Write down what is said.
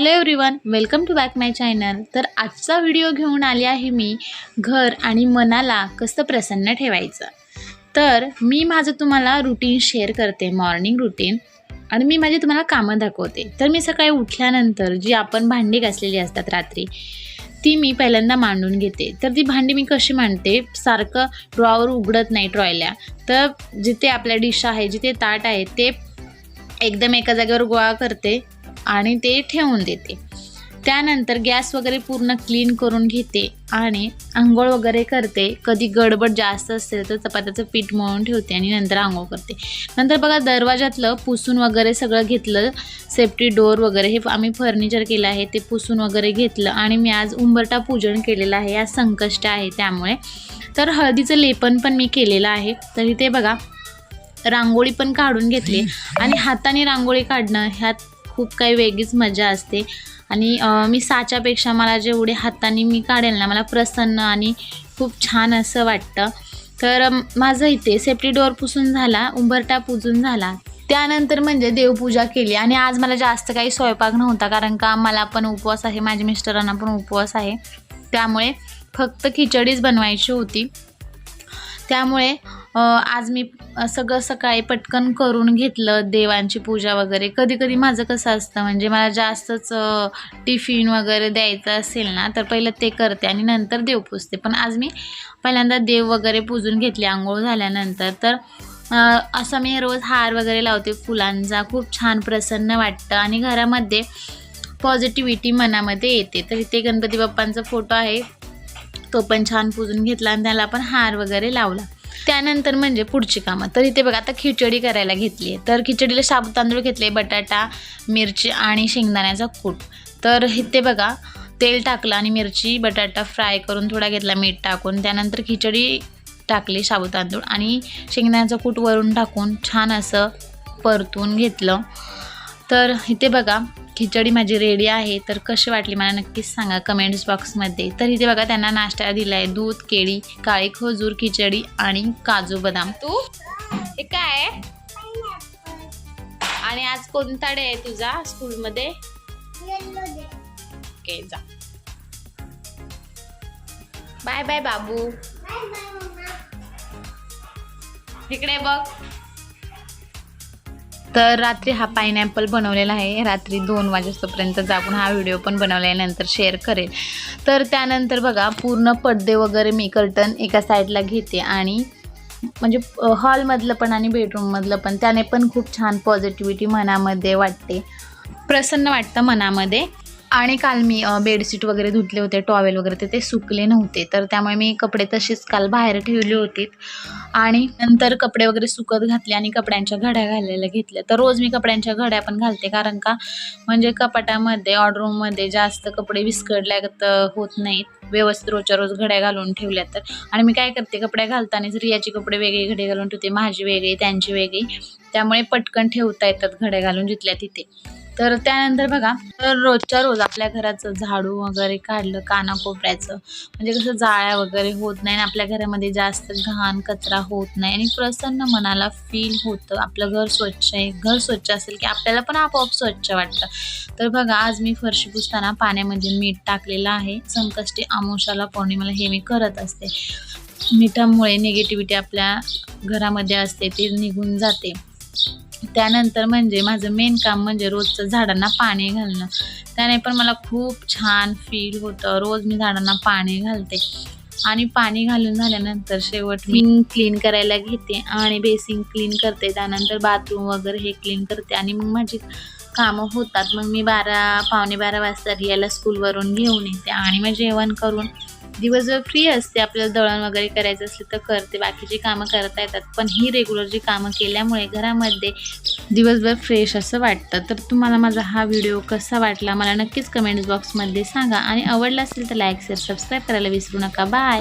Hello everyone welcome to back my channel तर आजचा video घेऊन आले आहे मी घर आणि मनाला कसं प्रसन्न ठेवायचं. तर मी माझं तुम्हाला रुटीन शेअर करते मॉर्निंग रुटीन आणि मी माझी तुम्हाला कामं दाखवते. तर मी सकाळी उठल्यानंतर जी आपण भांडी घासलेली असतात रात्री ती मी पहिल्यांदा मांडून घेते. तर ती भांडी मी कशी मांडते? सारखं ड्रॉवर उघडत नाही ट्रॉयल्या. तर जिथे आपल्या डिश आहे जिथे ताट आहे ते एकदम एका जागेवर गोळा करते. आणि ते ठेवून देते. त्यानंतर गॅस वगैरे पूर्ण क्लीन करून घेते आणि आंघोळ वगैरे करते. कधी गडबड जास्त असेल तर चपात्याचं पीठ मळून ठेवते आणि नंतर आंघोळ करते. नंतर बघा दरवाजातलं पुसून वगैरे सगळं घेतलं. सेफ्टी डोअर वगैरे हे आम्ही फर्निचर केलं आहे ते पुसून वगैरे घेतलं आणि मी आज उंबरटा पूजन केलेलं आहे. आज संकष्ट आहे त्यामुळे. तर हळदीचं लेपन पण मी केलेलं आहे. तर इथे बघा रांगोळी पण काढून घेतली. आणि हाताने रांगोळी काढणं ह्यात खूप काही वेगळीच मजा असते. आणि मी साच्यापेक्षा मला जेवढे हाताने मी काढेल ना मला प्रसन्न आणि खूप छान असं वाटतं. तर माझं इथे सेफ्टी डोअर पुसून झाला उंबरटा पुजून झाला. त्यानंतर म्हणजे देवपूजा केली आणि आज मला जास्त काही स्वयंपाक नव्हता कारण का मला पण उपवास आहे माझ्या मिस्टरांना पण उपवास आहे. त्यामुळे फक्त खिचडीच बनवायची होती. त्यामुळे आज मी सगळं सकाळी पटकन करून घेतलं देवांची पूजा वगैरे. कधी कधी माझं कसं असतं म्हणजे मला जास्तच टिफिन वगैरे द्यायचं असेल ना तर पहिलं ते करते आणि नंतर देव पुजते. पण आज मी पहिल्यांदा देव वगैरे पूजून घेतले आंघोळ झाल्यानंतर. तर असा असं मी रोज हार वगैरे लावते फुलांचा. खूप छान प्रसन्न वाटतं आणि घरामध्ये पॉझिटिव्हिटी मनामध्ये येते. तर इथे गणपती बाप्पांचा फोटो आहे. तो पण छान पुजून घेतला आणि त्याला पण हार वगैरे लावला. त्यानंतर म्हणजे पुढची कामं. तर इथे बघा आता खिचडी करायला घेतली आहे. तर खिचडीला साबू तांदूळ घेतले बटाटा मिरची आणि शेंगदाण्याचा कूट. तर इथे बघा तेल टाकलं आणि मिरची बटाटा फ्राय करून थोडा घेतला मीठ टाकून. त्यानंतर खिचडी टाकली साबू तांदूळ आणि शेंगदाण्याचं कूट वरून टाकून छान असं परतून घेतलं. तर इथे बघा खिचडी माझी रेडी आहे तर कशी वाटली मला नक्कीच सांगा कमेंट्स बॉक्समध्ये तर इथे बघा त्यांना नाश्ता दिला आहे. दूध केळी काळी खजूर खिचडी आणि काजू बदाम. तू? हे काय आहे? आणि आज कोणता डे आहे तुझा स्कूलमध्ये? ओके जा. बाय बाय बाबू. इकडे बघ. तर रात्री हा पायनॅपल बनवलेला आहे. रात्री दोन वाजेपर्यंत जागून हा व्हिडिओ पण बनवल्यानंतर शेअर करेल. तर त्यानंतर बघा पूर्ण पडदे वगैरे मी कर्टन एका साईडला घेते आणि म्हणजे हॉलमधलं पण आणि बेडरूममधलं पण त्याने पण खूप छान पॉझिटिव्हिटी मनामध्ये वाटते. प्रसन्न वाटतं मनामध्ये. आणि काल मी बेडशीट वगैरे धुतले होते टॉवेल वगैरे ते ते सुकले नव्हते. तर त्यामुळे मी कपडे तसेच काल बाहेर ठेवले होते. आणि नंतर कपडे वगैरे सुकत घातले आणि कपड्यांच्या घड्या घालायला घेतल्या. तर रोज मी कपड्यांच्या घड्या पण घालते कारण का? म्हणजे कपाटामध्ये ऑर्डरूममध्ये जास्त कपडे विस्कडल्यागत होत नाहीत. व्यवस्थित रोजच्या रोज घड्या घालून ठेवल्या तर. आणि मी काय करते कपडे घालताना रियाची कपडे वेगळे घडे घालून ठेवते. माझी वेगळी त्यांची वेगळी. त्यामुळे पटकन ठेवता येतात घड्या घालून जिथल्या तिथे. तर त्यानंतर बघा तर रोजच्या रोज आपल्या घराचं झाडू वगैरे काढलं कानाकोपऱ्याचं. म्हणजे कसं जाळ्या वगैरे होत नाही आणि आपल्या घरामध्ये जास्त घाण कचरा होत नाही आणि प्रसन्न मनाला फील होतं. आपलं घर स्वच्छ आहे. घर स्वच्छ असेल की आपल्याला पण आपोआप स्वच्छ वाटतं. तर बघा आज मी फरशी पुसताना पाण्यामध्ये मीठ टाकलेलं आहे. संकष्टी आमोशाला पौर्णिमेला हे मी करत असते. मिठामुळे निगेटिव्हिटी आपल्या घरामध्ये असते ती निघून जाते. त्यानंतर म्हणजे माझं मेन काम म्हणजे रोजचं झाडांना पाणी घालणं. त्याने पण मला खूप छान फील होतं. रोज मी झाडांना पाणी घालते. आणि पाणी घालून झाल्यानंतर शेवट मी क्लीन करायला घेते आणि बेसिंग क्लीन करते. त्यानंतर बाथरूम वगैरे हे क्लीन करते. आणि मग माझी कामं होतात. मग मी बारा पावणे बारा वाजता रियाला स्कूलवरून घेऊन येते. आणि मग जेवण करून दिवसभर फ्री असते आपल्याला दळण वगैरे करायचं असलं तर करते बाकीची कामं करता येतात. पण ही रेग्युलर जी कामं केल्यामुळे घरामध्ये दिवसभर फ्रेश असं वाटतं. तर तुम्हाला माझा हा व्हिडिओ कसा वाटला? मला नक्कीच कमेंट्स बॉक्समध्ये सांगा. आणि आवडला असेल तर लाईक शेअर सबस्क्राईब करायला विसरू नका. बाय